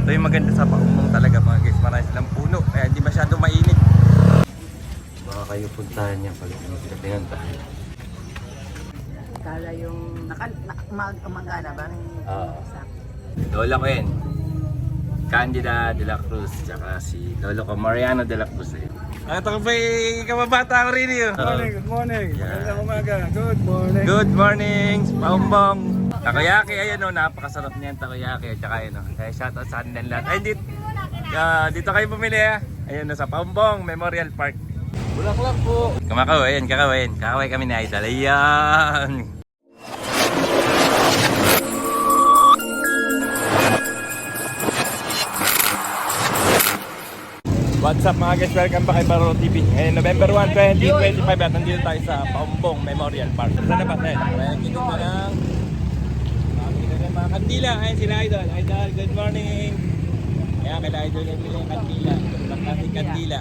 Ito yung maganda sa paumong talaga mga guys. Marami silang puno. Kaya hindi masyado mainit. Baka kayo puntahan niya pag tingnan tayo. Kala yung naka, na, mag, magana ba? Oo. Lola ko yan. Candida de la Cruz. Tsaka si Lolo ko Mariano de la Cruz. Eh. At ako ba kababata ko rin yun. Good morning, good morning. Yeah. Magandang umaga. Good morning. Good morning, Paumbong. Takoyaki, ayan o, napakasarap niyan takoyaki. At saka yun o, kaya shoutout sa kanilang lahat. Ay, dito, ah, dito kayo bumili ah. Ayun na sa Paumbong Memorial Park. Bulaklak po. Kumakaw, ayan, kakawin. Kakaway kami ni Idol. Ayan. What's up mga guys? Welcome back kay Baro TV. Ngayon, November 1, 2025 at nandito tayo sa Paumbong Memorial Park. Saan na ba tayo? Nakakita ko ng kandila. Ayun sila Idol. Idol, good morning. Kaya kala Idol yung bilang kandila. Ang klaseng kandila.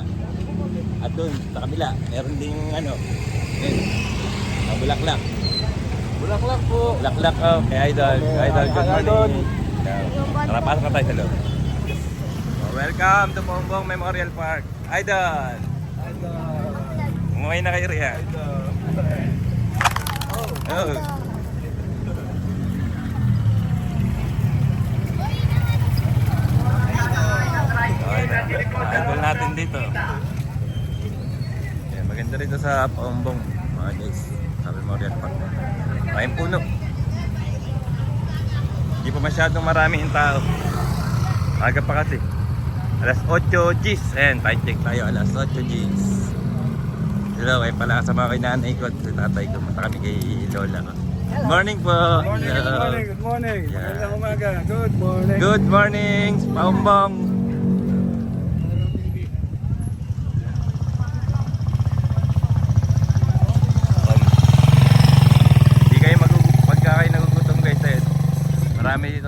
At doon, sa kabila, meron ding ano, eh, mga bulaklak. Bulaklak po. Bulaklak oh, kay Idol. Okay, Idol, good Idol. morning. Tara, pasok na tayo sa loob. Oh, Welcome to Paumbong Memorial Park. Idol! Umuwi na kayo riyan. Oh. Idol natin dito. Yan, maganda rito sa Paumbong, mga guys. Sa Memorial Park. Maraming puno. Hindi pa masyadong marami yung tao. Aga pa kasi. Alas 8 Gs. Ayan, time check tayo. Alas 8 Gs. Hello, ay pala sa mga kinanay ko at sa tatay ko. Mata kami kay Lola ko. Good morning po. Good morning, good Hello. morning, good morning. Yeah. Magandang umaga. Good morning. Good morning, Paumbong. Hindi kayo magugutom pagka kayo nagugutom guys eh.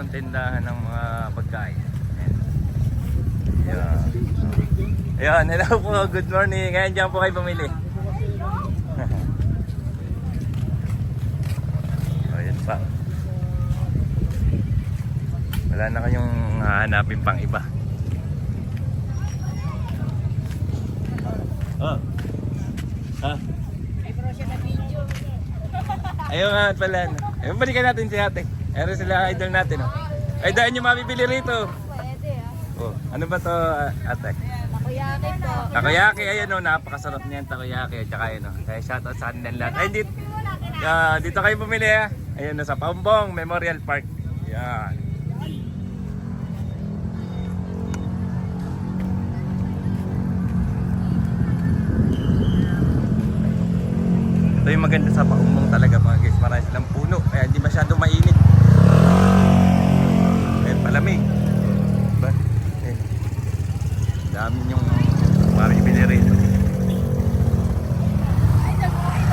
Ditong tindahan ng mga pagkain. Ayan. Ayan. Hello po, good morning. Ngayon dyan po kayo bumili. Ayan pa. Wala na kayong hahanapin pang iba. Oh. Ha? Ayun nga pala. Ayun, balikan natin si ate. Ayun sila idol natin. Oh. Ay, dahil nyo mabibili rito. Pwede ah. Oh, ano ba to ah, ate? Takoyaki po. Takoyaki, ayan o, napakasarap niyan takoyaki. At saka yun o, kaya shoutout sa kanilang lahat. Ay, dito, ah, dito kayo bumili ah. Ayun na sa Paumbong Memorial Park. Yan. Ito yung maganda sa Paumbong talaga mga guys. Marami silang puno. Kaya hindi masyado mainit. Eh, palamig. Ba? Eh. Dami yung maribili rito.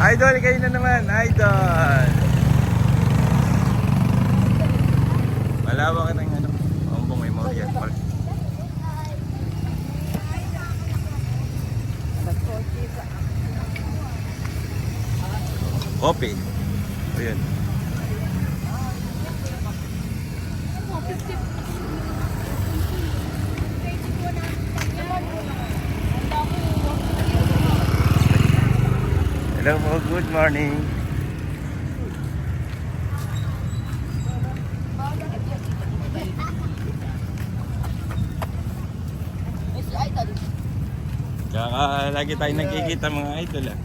Idol, kayo na naman. Idol. Malawak ng ano, Paumbong Memorial Park. Coffee. Ayan. Hello po, good morning. Kaka lagi tayo nagkikita mga idol ah.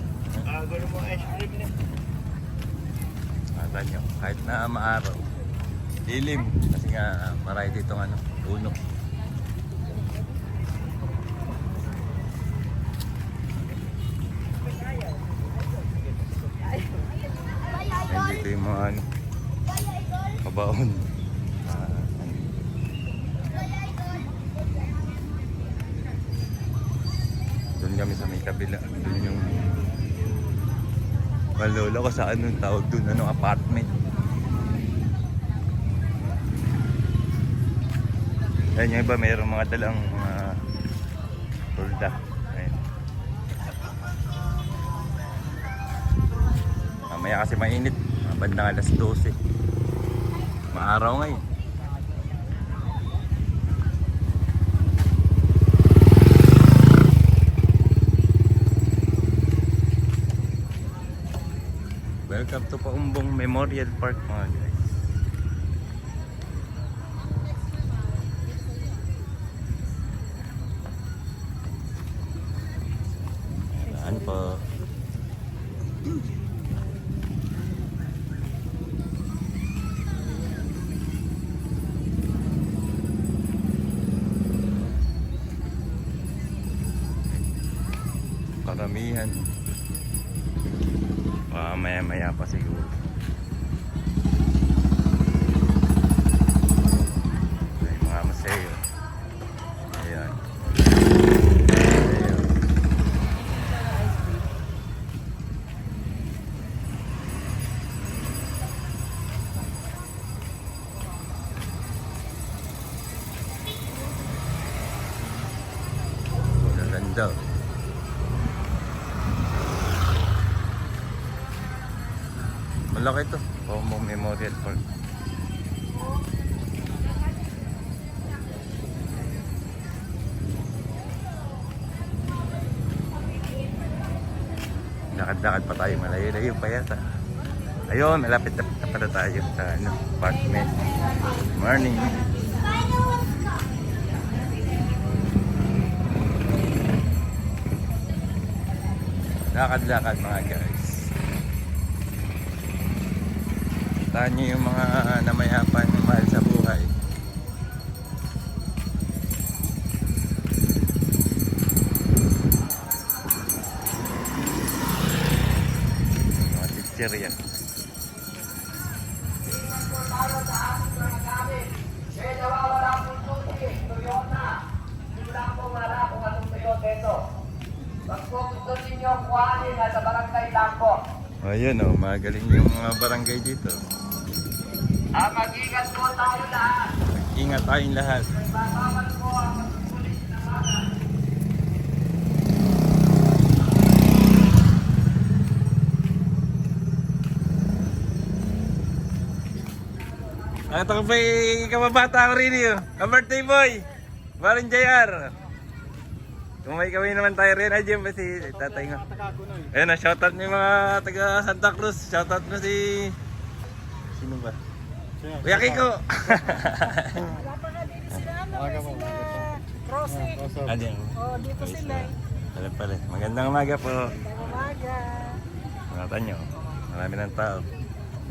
Ah, gulo mo ice cream niya. Mata nyo, kahit na maaraw. Dilim, kasi nga marami dito ano, puno. Ayan dito yung mga ano, kabaon. Sa anong tawag doon, anong apartment. Ayan yung iba, mayroong mga dalang mga tulda. Ayan. Mamaya kasi mainit, bandang alas 12. Maaraw ngayon. Welcome to Paumbong Memorial Park mga guys. Saan po? Karamihan. हाँ, मैं मैं यहाँ पास ही हूँ। Lakad-lakad pa tayo. Malayo-layo pa yata. Ayun, malapit na pala tayo sa ano, apartment. Morning. Lakad-lakad mga guys. Nyo yung mga namayapan ng mahal sa buhay. Pag po gusto ninyo kuhanin, nasa barangay lang po. Ayun oh, magaling yung mga barangay dito. Ah, mag-ingat po tayo lahat. Ingat tayong lahat. Bawal po ang magsusulit na mga. Ang ito pa kababata ko rin yun. Ka-birthday boy! Baron JR! Kumay-kamay naman tayo rin. Ay, ba si tatay nga. Ayun na, shoutout yung mga taga Santa Cruz. Shoutout mo si... Sino ba? Kuya Kiko! Wala pa nga dito sila, ano, sila crossing. Oh, dito sila. Pala pala. Magandang umaga po. Magandang umaga. Mga nyo. Marami ng tao.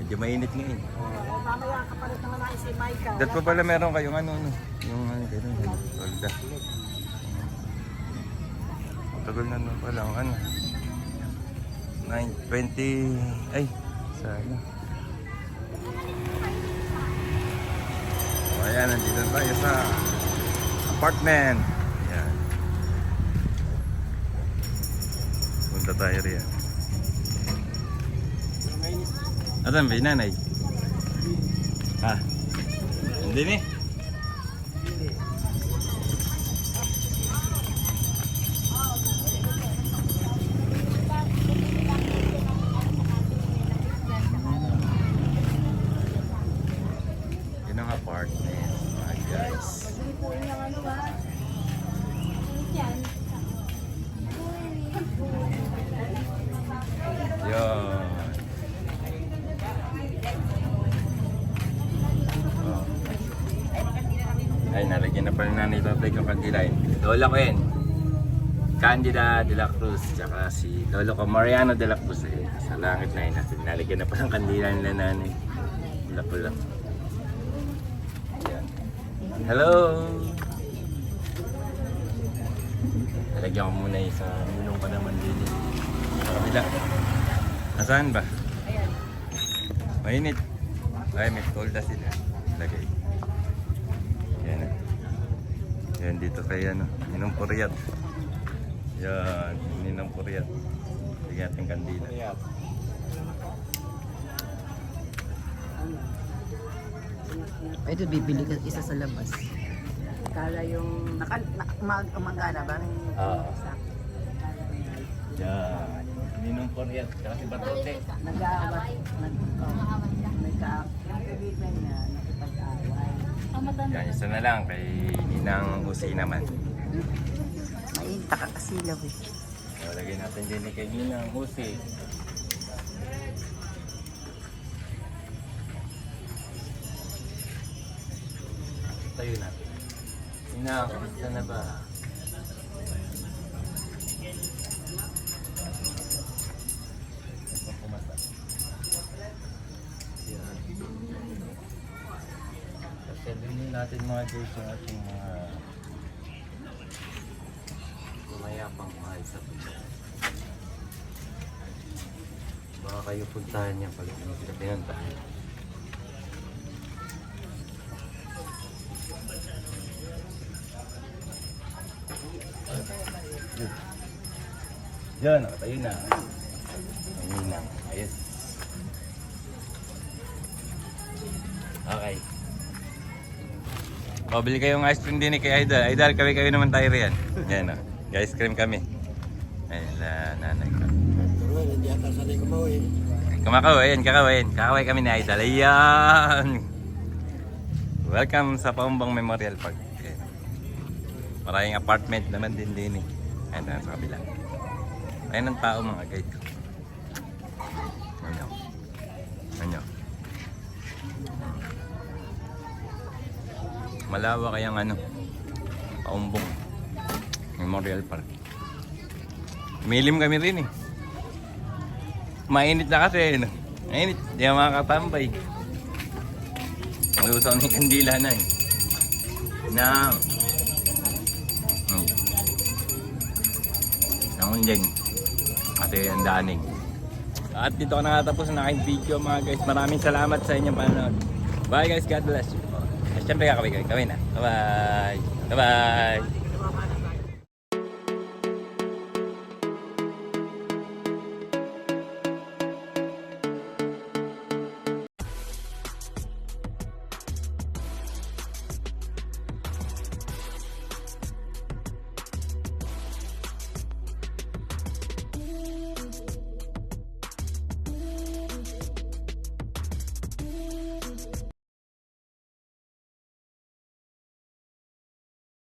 Medyo mainit ngayon. Oh, mamaya kapalit naman natin si Micah. Dat pa pala meron kayong ano, ano yung ano, gano'n, solda. Tagal na naman pala, ang ano. 9.20, ay, sa ano. So, ayan, nandito na tayo sa apartment. Ayan. Punta tayo riyan. Atan ba, nanay? Ha? Hindi ni? Ay, nalagyan na pala na ni Tatay yung kandila yun. Lola ko yun. Candida de la Cruz, tsaka si Lolo ko Mariano de la Cruz eh. Sa langit na yun. Nalagyan na pala ng kandila nila nanay. Pula pula. Ayan. Hello! Nalagyan ko muna yung sa mulong pa naman din. eh. Sa kabila. Nasaan ba? Mainit. Ay, may tolda sila. Lagay. Yan. ah. Yan dito kay ano, Ninong Puriat. Yan, Ninong Puriat. Bigyan natin kandila. Ito, bibili ka isa sa labas. Kala yung naka, na, mag, umangana ba? Oo. Yan. Ninong Puriat. Tsaka si Batote. Nag-aawat. Nag, oh, nag-aawat. Yan, isa na lang kay Ninang Usay naman. Ay, takakasilaw eh. So, lagay natin din kay Ninang Usay. Tayo na. Ninang, kamusta na ba? Natin mga guys yung ating mga kumayapang mahal sa puso. Baka kayo puntahan niya pag hindi kita pinuntahan. Yan, nakatayo na. Ayun na. Ayos. Okay. Pabili kayong ice cream din eh kay Idol. Idol, kami-kami naman tayo riyan. Yan o. Ice cream kami. Ayun na, nanay ko. Kumakawain, kakawain. Kakaway kami ni Idol. Ayan! Welcome sa Paumbang Memorial Park. Ayan. Maraming apartment naman din din eh. Ayan na sa kabila. Ayan ang tao mga guide ko. Ano? Ano? Malawa kayang ano? Paumbong Memorial Park. Milim kami rin eh. Mainit na kasi. No? Mainit. Di ako makakatambay. Malusaw na yung kandila na eh. Na. Hmm. Ang dyan. Kasi ang daning. At dito ko nakatapos na aking video mga guys. Maraming salamat sa inyong panonood. Bye guys. God bless you. At syempre kakaway kaway. Kaway na. Bye-bye. Bye-bye.